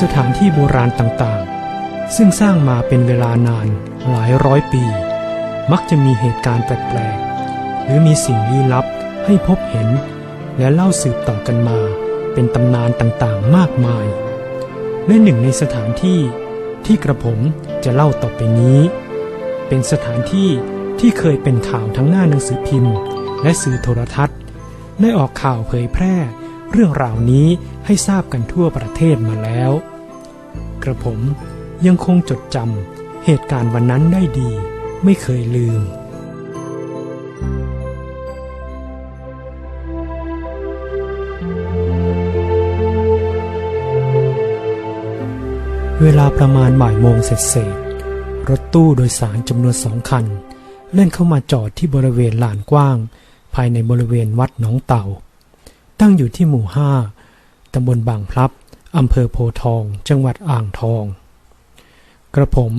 สถานที่โบราณต่างๆ ซึ่งสร้างมาเป็นเวลานานหลายร้อยปี มักจะมีเหตุการณ์แปลกๆ หรือมีสิ่งลี้ลับให้พบเห็น และเล่าสืบต่อกันมา เป็นตำนานต่างๆ มากมาย และหนึ่งในสถานที่ที่กระผมจะเล่าต่อไปนี้ เป็นสถานที่ที่เคยเป็นข่าวทั้งหน้าหนังสือพิมพ์ และสื่อโทรทัศน์ ได้ออกข่าวเผยแพร่เรื่องราวนี้ให้ทราบกันทั่วประเทศมาแล้ว กระผม ยังคงจดจำเหตุการณ์วันนั้นได้ดี ไม่เคยลืม เวลาประมาณบ่ายโมงเสร็จเสร็จรถตู้โดยสารจำนวนสองคันเล่นเข้ามาจอดที่บริเวณลานกว้าง ภายในบริเวณวัดหนองเต่า ตั้งอยู่ที่หมู่ห้าตำบลบางพลับ อำเภอโพทอง จังหวัดอ่างทอง กระผม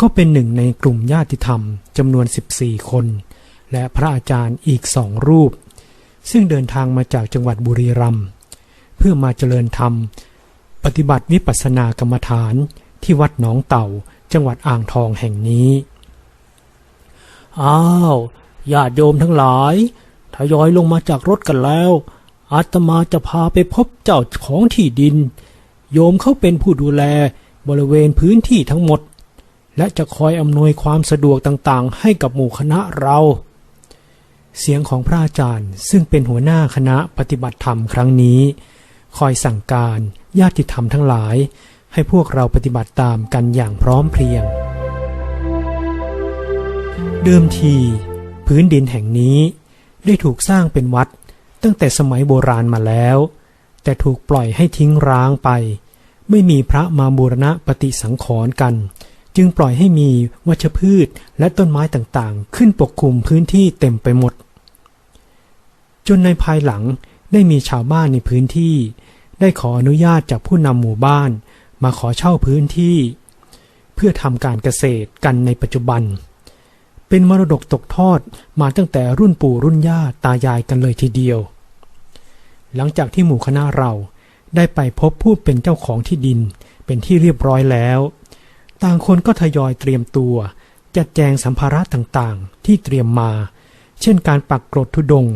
ก็เป็นหนึ่งในกลุ่มญาติธรรมจำนวน 14 คน และพระอาจารย์อีกสองรูป ซึ่งเดินทางมาจากจังหวัดบุรีรัมย์เพื่อมาเจริญธรรม ปฏิบัติวิปัสสนากรรมฐานที่วัดหนองเต่า จังหวัดอ่างทองแห่งนี้ อ้าวญาติโยมทั้งหลายทยอยลงมาจากรถกันแล้วอาตมาจะพาไปพบเจ้าของที่ดิน โยมเขาเป็นผู้ดูแลบริเวณพื้นที่ทั้งหมด และจะคอยอำนวยความสะดวกต่างๆ ให้กับหมู่คณะเรา เสียงของพระอาจารย์ซึ่งเป็นหัวหน้าคณะปฏิบัติธรรมครั้งนี้ คอยสั่งการญาติธรรมทั้งหลาย ให้พวกเราปฏิบัติตามกันอย่างพร้อมเพรียง เดิมที พื้นดินแห่งนี้ ได้ถูกสร้างเป็นวัดตั้งแต่สมัยโบราณมาแล้ว แต่ถูกปล่อยให้ทิ้งร้างไป ไม่มีพระมาบูรณะปฏิสังขรณ์กัน จึงปล่อยให้มีวัชพืชและต้นไม้ต่างๆ ขึ้นปกคลุมพื้นที่เต็มไปหมด จนในภายหลังได้มีชาวบ้านในพื้นที่ ได้ขออนุญาตจากผู้นำหมู่บ้าน มาขอเช่าพื้นที่ เพื่อทำการเกษตรกันในปัจจุบัน เป็นมรดกตกทอดมาตั้งแต่รุ่นปู่รุ่นย่าตายายกันเลยทีเดียว หลังจากที่หมู่คณะเรา ได้ไปพบผู้เป็นเจ้าของที่ดิน เป็นที่เรียบร้อยแล้ว ต่างคนก็ทยอยเตรียมตัว จัดแจงสัมภาระต่างๆ ที่เตรียมมา เช่นการปักกรดทุดง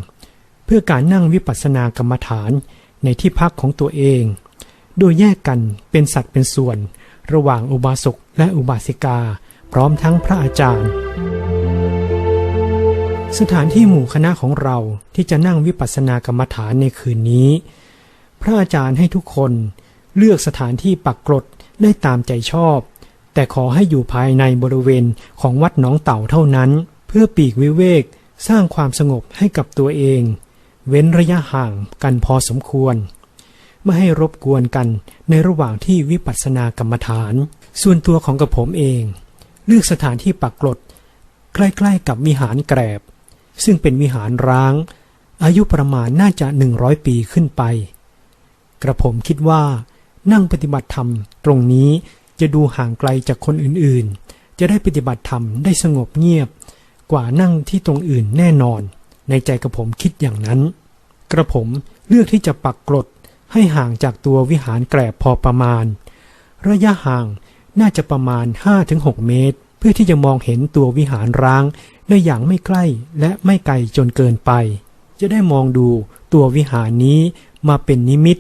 เพื่อการนั่งวิปัสสนากรรมฐานในที่พักของตัวเอง โดยแยกกันเป็นสัตว์เป็นส่วน ระหว่างอุบาสกและอุบาสิกา พร้อมทั้งพระอาจารย์ สถานที่หมู่คณะของเราที่จะนั่งวิปัสสนากรรมฐานในคืนนี้ ระอาจารย์ให้ทุกคนเลือกสถานที่ปักกรดได้ตามใจชอบ แต่ขอให้อยู่ภายในบริเวณของวัดหนองเต่าเท่านั้น เพื่อปีกวิเวกสร้างความสงบให้กับตัวเอง เว้นระยะห่างกันพอสมควร ไม่ให้รบกวนกันในระหว่างที่วิปัสสนากรรมฐาน ส่วนตัวของกระผมเอง เลือกสถานที่ปักกรดใกล้ๆกับวิหารแกรบ ซึ่งเป็นวิหารร้าง อายุประมาณน่าจะหนึ่งร้อยปีขึ้นไป กระผมคิดว่านั่งปฏิบัติธรรมตรงนี้จะดูห่างไกลจากคนอื่นๆ จะได้ปฏิบัติธรรมได้สงบเงียบ กว่านั่งที่ตรงอื่นแน่นอน ในใจกระผมคิดอย่างนั้น กระผมเลือกที่จะปักกรดให้ห่างจากตัววิหารแกรบพอประมาณ ระยะห่างน่าจะประมาณ 5-6 เมตร เพื่อที่จะมองเห็นตัววิหารร้างได้อย่างไม่ใกล้และไม่ไกลจนเกินไป จะได้มองดูตัววิหารนี้มาเป็นนิมิต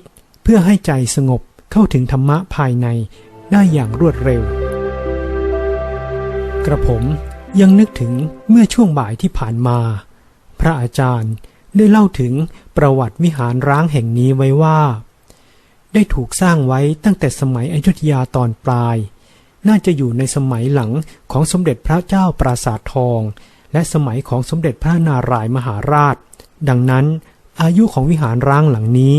เพื่อให้ใจสงบเข้าถึงธรรมะภายในได้อย่างรวดเร็ว กระผมยังนึกถึงเมื่อช่วงบ่ายที่ผ่านมา พระอาจารย์ได้เล่าถึงประวัติวิหารร้างแห่งนี้ไว้ว่า ได้ถูกสร้างไว้ตั้งแต่สมัยอยุธยาตอนปลาย น่าจะอยู่ในสมัยหลังของสมเด็จพระเจ้าปราสาททอง และสมัยของสมเด็จพระนารายมหาราช ดังนั้นอายุของวิหารร้างหลังนี้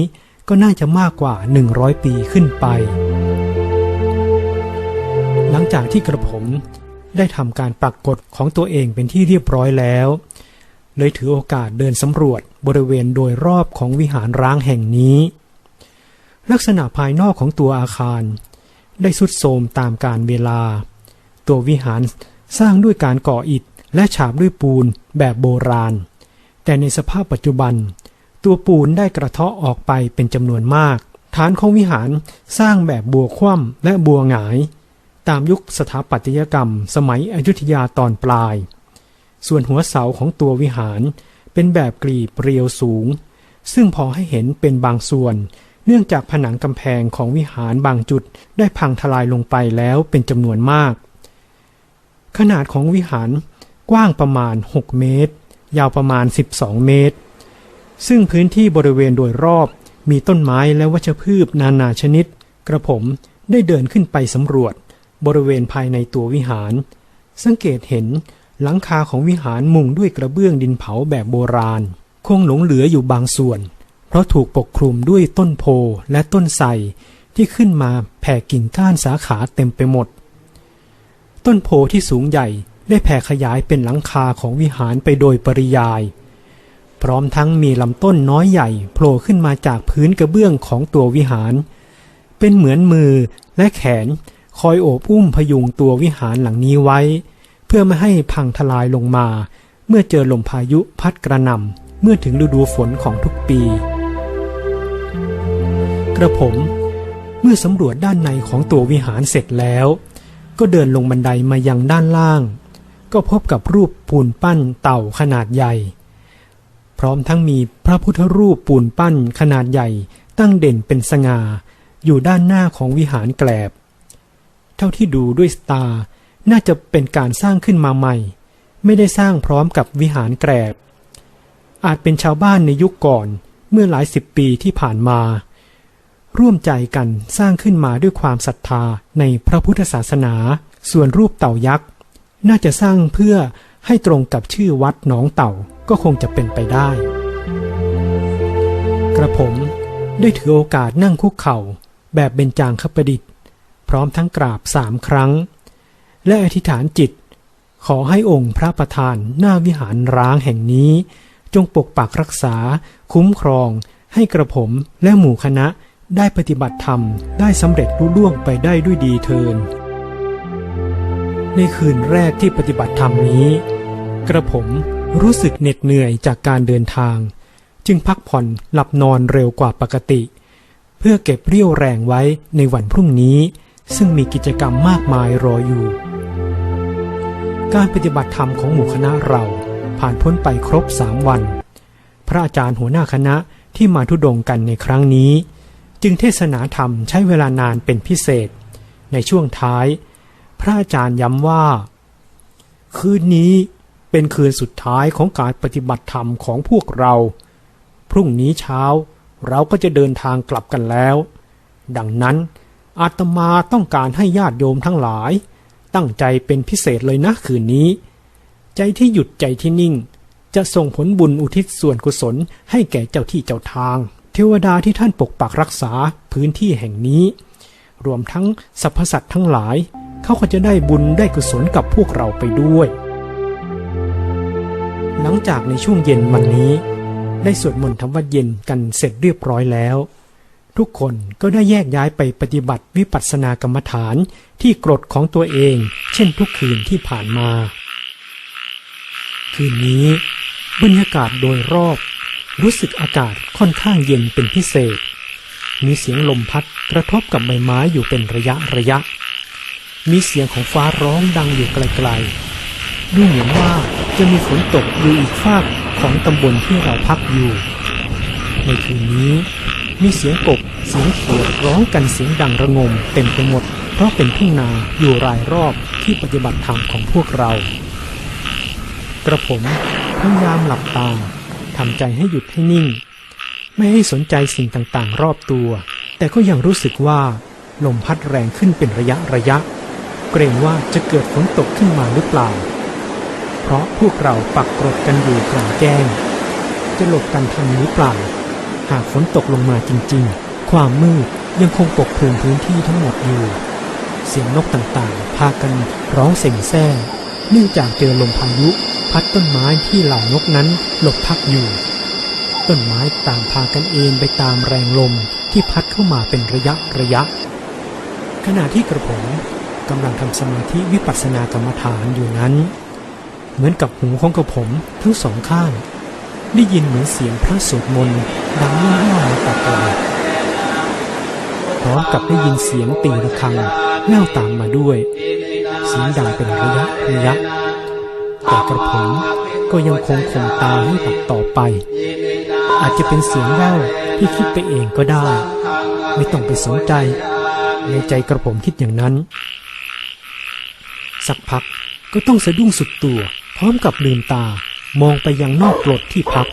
ก็น่าจะมากกว่า 100 ปีขึ้นไป หลังจากที่กระผมได้ทำการปักกฎของตัวเองเป็นที่เรียบร้อยแล้ว เลยถือโอกาสเดินสำรวจบริเวณโดยรอบของวิหารร้างแห่งนี้ ลักษณะภายนอกของตัวอาคาร ได้สุดโทรมตามการเวลา ตัววิหารสร้างด้วยการก่ออิฐและฉาบด้วยปูนแบบโบราณ แต่ในสภาพปัจจุบัน ตัวปูนได้กระเทาะออกไปเป็นจำนวนมาก ฐานของวิหารสร้างแบบบัวคว่ำและบัวหงาย ตามยุคสถาปัตยกรรม สมัยอยุธยาตอนปลาย ส่วนหัวเสาของตัววิหารเป็นแบบกรีบเรียวสูง ซึ่งพอให้เห็นเป็นบางส่วน เนื่องจากผนังกำแพงของวิหารบางจุดได้พังทลายลงไปแล้วเป็นจำนวนมาก ขนาดของวิหารกว้างประมาณ 6 เมตร ยาวประมาณ 12 เมตร ซึ่งพื้นที่บริเวณโดยรอบมีต้นไม้และวัชพืชนานาชนิด กระผมได้เดินขึ้นไปสำรวจ บริเวณภายในตัววิหาร สังเกตเห็นหลังคาของวิหารมุงด้วยกระเบื้องดินเผาแบบโบราณ คงหลงเหลืออยู่บางส่วน เพราะถูกปกคลุมด้วยต้นโพและต้นไทรที่ขึ้นมาแผ่กิ่งก้านสาขาเต็มไปหมด ต้นโพที่สูงใหญ่ได้แผ่ขยายเป็นหลังคาของวิหารไปโดยปริยาย พร้อมทั้งมีลำต้นน้อยใหญ่โผล่ขึ้นมาจากพื้นกระเบื้องของตัววิหาร เป็นเหมือนมือและแขนคอยโอบอุ้มพยุงตัววิหารหลังนี้ไว้ เพื่อไม่ให้พังทลายลงมา เมื่อเจอลมพายุพัดกระหน่ำเมื่อถึงฤดูฝนของทุกปี กระผมเมื่อสำรวจด้านในของตัววิหารเสร็จแล้ว ก็เดินลงบันไดมายังด้านล่าง ก็พบกับรูปปูนปั้นเต่าขนาดใหญ่ พร้อมทั้งมีพระพุทธรูปปูนปั้นขนาดใหญ่ตั้งเด่นเป็นสง่าอยู่ด้านหน้าของวิหารแกลบ เท่าที่ดูด้วยสตา น่าจะเป็นการสร้างขึ้นมาใหม่ ไม่ได้สร้างพร้อมกับวิหารแกลบ อาจเป็นชาวบ้านในยุคก่อนเมื่อหลายสิบปีที่ผ่านมา ร่วมใจกันสร้างขึ้นมาด้วยความศรัทธาในพระพุทธศาสนา ส่วนรูปเต่ายักษ์ น่าจะสร้างเพื่อให้ตรงกับชื่อวัดหนองเต่า ก็คงจะเป็นไปได้ กระผมได้ถือโอกาสนั่งคุกเข่าแบบเบญจางคประดิษฐ์ พร้อมทั้งกราบสามครั้ง และอธิษฐานจิต ขอให้องค์พระประธานหน้าวิหารร้างแห่งนี้ จงปกปักรักษา คุ้มครอง ให้กระผมและหมู่คณะได้ปฏิบัติธรรมได้สำเร็จรุ่ล่วงไปได้ด้วยดีเทิน ในคืนแรกที่ปฏิบัติธรรมนี้ กระผม รู้สึกเหน็ดเหนื่อยจากการเดินทาง จึงพักผ่อนหลับนอนเร็วกว่าปกติ เพื่อเก็บเรี่ยวแรงไว้ในวันพรุ่งนี้ ซึ่งมีกิจกรรมมากมายรออยู่ การปฏิบัติธรรมของหมู่คณะเราผ่านพ้นไปครบสามวัน พระอาจารย์หัวหน้าคณะที่มาทุดงกันในครั้งนี้ จึงเทศนาธรรมใช้เวลานานเป็นพิเศษ ในช่วงท้าย พระอาจารย์ย้ำว่า คืนนี้ เป็นคืนสุดท้ายของการปฏิบัติธรรมของพวกเรา พรุ่งนี้เช้าเราก็จะเดินทางกลับกันแล้ว ดังนั้นอาตมาต้องการให้ญาติโยมทั้งหลาย ตั้งใจเป็นพิเศษเลยนะคืนนี้ ใจที่หยุดใจที่นิ่ง จะส่งผลบุญอุทิศส่วนกุศลให้แก่เจ้าที่เจ้าทาง เทวดาที่ท่านปกปักรักษาพื้นที่แห่งนี้ รวมทั้งสรรพสัตว์ทั้งหลาย เขาก็จะได้บุญได้กุศลกับพวกเราไปด้วย หลังจากในช่วงเย็นวันนี้ ได้สวดมนต์ทำวัดเย็นกันเสร็จเรียบร้อยแล้ว ทุกคนก็ได้แยกย้ายไปปฏิบัติวิปัสสนากรรมฐานที่กรดของตัวเอง เช่นทุกคืนที่ผ่านมา คืนนี้ บรรยากาศโดยรอบ รู้สึกอากาศค่อนข้างเย็นเป็นพิเศษ มีเสียงลมพัดกระทบกับใบไม้อยู่เป็นระยะระยะ มีเสียงของฟ้าร้องดังอยู่ไกลๆ ดูเหมือนว่าจะมีฝนตกอยู่อีกฝากของตำบลที่เราพักอยู่ ในคืนนี้มีเสียงกบเสียงเขียดร้องกันเสียงดังระงมเต็มไปหมด เพราะเป็นทุ่งนาอยู่รายรอบที่ปฏิบัติธรรมของพวกเรา กระผมพยายามหลับตาทำใจให้หยุดให้นิ่ง ไม่ให้สนใจสิ่งต่างๆ รอบตัว แต่ก็ยังรู้สึกว่าลมพัดแรงขึ้นเป็นระยะระยะ เกรงว่าจะเกิดฝนตกขึ้นมาหรือเปล่า เพราะพวกเราปักกรดกันอยู่กลางแจ้ง จะหลบกันทันหรือเปล่า หากฝนตกลงมาจริงๆ ความมืดยังคงปกคลุมพื้นที่ทั้งหมดอยู่ เสียงนกต่างๆ พากันร้องเส่งแซ่เนื่องจากเจอลมพายุ พัดต้นไม้ที่เหล่านกนั้นหลบพักอยู่ ต้นไม้ต่างพากันเอ็นไปตามแรงลมที่พัดเข้ามาเป็นระยะระยะ ขณะที่กระผมกำลังทำสมาธิวิปัสสนากรรมฐานอยู่นั้น เหมือนกับหูของกระผม ทั้งสองข้าง ได้ยินเหมือนเสียงพระสวดมนต์ดังลั่นๆมาแต่ไกลกับได้ยินเสียงตีระฆังแว่วตามมาด้วย เสียงดังเป็นระยะระยะแต่กระผมก็ยังคงคงตาให้หลับต่อไป อาจจะเป็นเสียงแว่วที่คิดไปเองก็ได้ ไม่ต้องไปสนใจ ในใจกระผมคิดอย่างนั้น สักพักก็ต้องสะดุ้งสุดตัว พร้อมกับลืมตามองไปยังนอกกรดที่พัก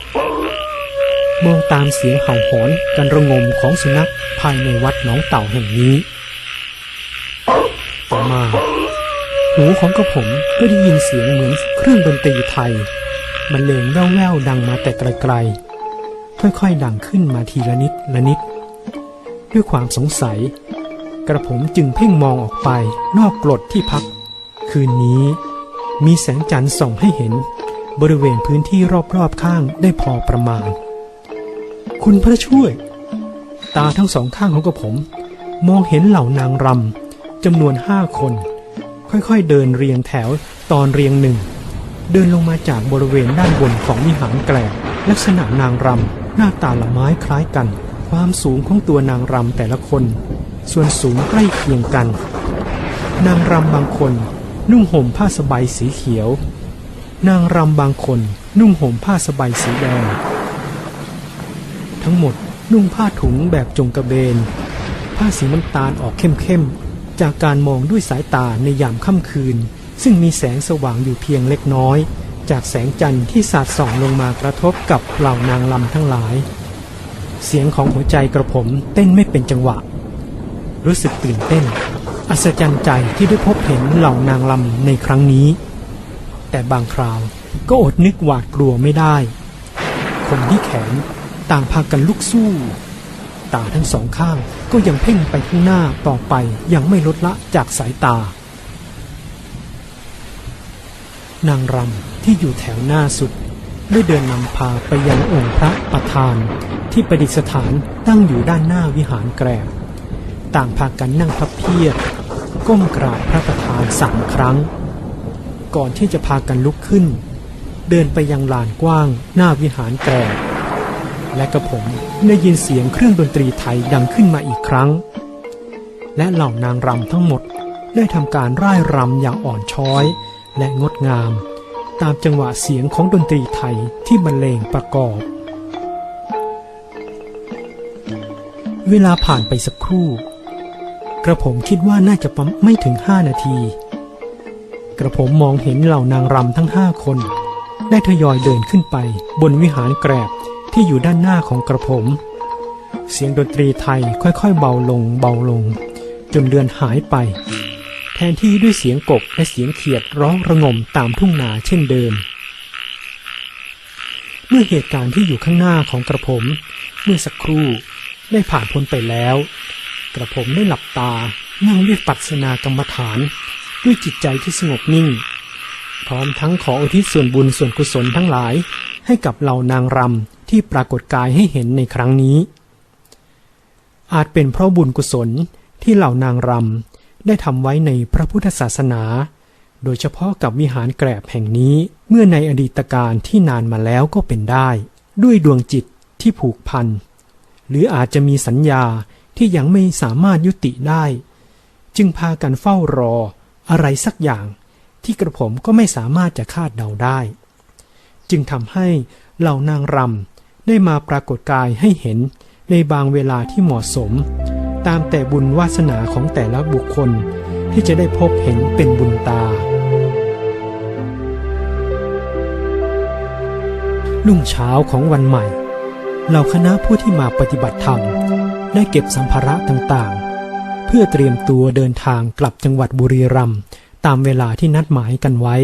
มองตามเสียงเห่าหอนกันระงมของสุนัขภายในวัดหนองเต่าแห่งนี้ ต่อมา หูของกระผมก็ได้ยินเสียงเหมือนเครื่องดนตรีไทยบรรเลงแว่วๆดังมาแต่ไกลๆ ค่อยๆ ดังขึ้นมาทีละนิดละนิด ด้วยความสงสัย กระผมจึงเพ่งมองออกไปนอกกรดที่พัก คืนนี้ มีแสงจันทร์ส่องให้เห็น บริเวณพื้นที่รอบๆข้างได้พอประมาณ คุณพระช่วย ตาทั้งสองข้างของกระผม มองเห็นเหล่านางรำจำนวนห้าคน ค่อยๆเดินเรียงแถวตอนเรียงหนึ่ง เดินลงมาจากบริเวณด้านบนของวิหารแกลบลักษณะนางรำหน้าตาละไม้คล้ายกัน ความสูงของตัวนางรำแต่ละคน ส่วนสูงใกล้เคียงกัน นางรำบางคน นุ่งห่มผ้าสบายสีเขียว นางรำบางคนนุ่งห่มผ้าสบายสีแดง ทั้งหมดนุ่งผ้าถุงแบบจงกระเบน ผ้าสีน้ำตาลออกเข้มๆ จากการมองด้วยสายตาในยามค่ำคืน ซึ่งมีแสงสว่างอยู่เพียงเล็กน้อย จากแสงจันทร์ที่สาดส่องลงมากระทบกับเหล่านางลำทั้งหลาย เสียงของหัวใจกระผมเต้นไม่เป็นจังหวะ รู้สึกตื่นเต้น อัศจรรย์ใจที่ได้พบเห็นเหล่านางลำในครั้งนี้ แต่บางคราวก็อดนึกหวาดกลัวไม่ได้ คนที่แขนต่างพากันลุกสู้ ตาทั้งสองข้างก็ยังเพ่งไปข้างหน้าต่อไปยังไม่ลดละจากสายตา นางรำที่อยู่แถวหน้าสุดได้เดินนำพาไปยังองค์พระประธานที่ประดิษฐานตั้งอยู่ด้านหน้าวิหารแกรบ ต่างพากันนั่งพับเพียบ ก้มกราบพระประธานสามครั้ง ก่อนที่จะพากันลุกขึ้น เดินไปยังลานกว้างหน้าวิหารแกรบและกระผมได้ยินเสียงเครื่องดนตรีไทยดังขึ้นมาอีกครั้ง และเหล่านางรำทั้งหมดได้ทำการร่ายรำอย่างอ่อนช้อย และงดงาม ตามจังหวะเสียงของดนตรีไทยที่บรรเลงประกอบ เวลาผ่านไปสักครู่ กระผมคิดว่าน่าจะประไม่ถึงห้านาที กระผมมองเห็นเหล่านางรำทั้งห้าคน ได้ทยอยเดินขึ้นไปบนวิหารแกรบที่อยู่ด้านหน้าของกระผม เสียงดนตรีไทยค่อยๆ เบาลงเบาลง จนเดือนหายไป แทนที่ด้วยเสียงกบและเสียงเขียดร้องระงมตามทุ่งนาเช่นเดิม เมื่อเหตุการณ์ที่อยู่ข้างหน้าของกระผม เมื่อสักครู่ได้ผ่านพ้นไปแล้ว กระผมได้หลับตานั่งวิปัสสนากรรมฐาน ด้วยจิตใจที่สงบนิ่ง พร้อมทั้งขออุทิศส่วนบุญส่วนกุศลทั้งหลาย ให้กับเหล่านางรำที่ปรากฏกายให้เห็นในครั้งนี้ อาจเป็นเพราะบุญกุศลที่เหล่านางรำได้ทำไว้ในพระพุทธศาสนา โดยเฉพาะกับวิหารแกรบแห่งนี้เมื่อในอดีตการที่นานมาแล้วก็เป็นได้ ด้วยดวงจิตที่ผูกพันหรืออาจจะมีสัญญา ที่ยังไม่สามารถยุติได้ จึงพากันเฝ้ารออะไรสักอย่างที่กระผมก็ไม่สามารถจะคาดเดาได้ จึงทำให้เหล่านางรำได้มาปรากฏกายให้เห็นในบางเวลาที่เหมาะสม ตามแต่บุญวาสนาของแต่ละบุคคลที่จะได้พบเห็นเป็นบุญตารุ่งเช้าของวันใหม่ เหล่าคณะผู้ที่มาปฏิบัติธรรม ได้เก็บสัมภาระต่างๆ เพื่อเตรียมตัวเดินทางกลับจังหวัดบุรีรัมย์ตามเวลาที่นัดหมายกันไว้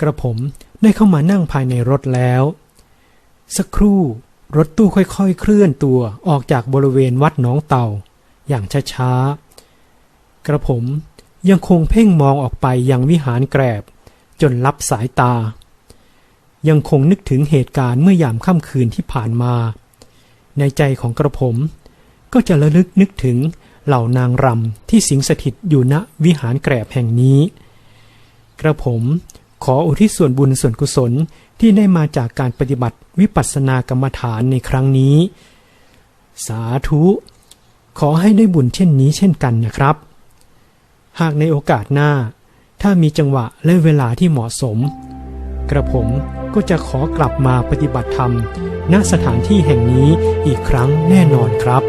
กระผมได้เข้ามานั่งภายในรถแล้ว สักครู่รถตู้ค่อยๆ เคลื่อนตัวออกจากบริเวณวัดหนองเต่า อย่างช้าๆ กระผมยังคงเพ่งมองออกไปยังวิหารแกรบ จนลับสายตา ยังคงนึกถึงเหตุการณ์เมื่อยามค่ำคืนที่ผ่านมา ในใจของกระผม ก็จะระลึกนึกถึงเหล่านางรำที่สิงสถิตอยู่ณวิหารแกรบแห่งนี้ กระผมขออุทิศส่วนบุญส่วนกุศลที่ได้มาจากการปฏิบัติวิปัสสนากรรมฐานในครั้งนี้ สาธุ ขอให้ได้บุญเช่นนี้เช่นกันนะครับ หากในโอกาสหน้า ถ้ามีจังหวะและเวลาที่เหมาะสม กระผมก็จะขอกลับมาปฏิบัติธรรม ณสถานที่แห่งนี้อีกครั้งแน่นอนครับ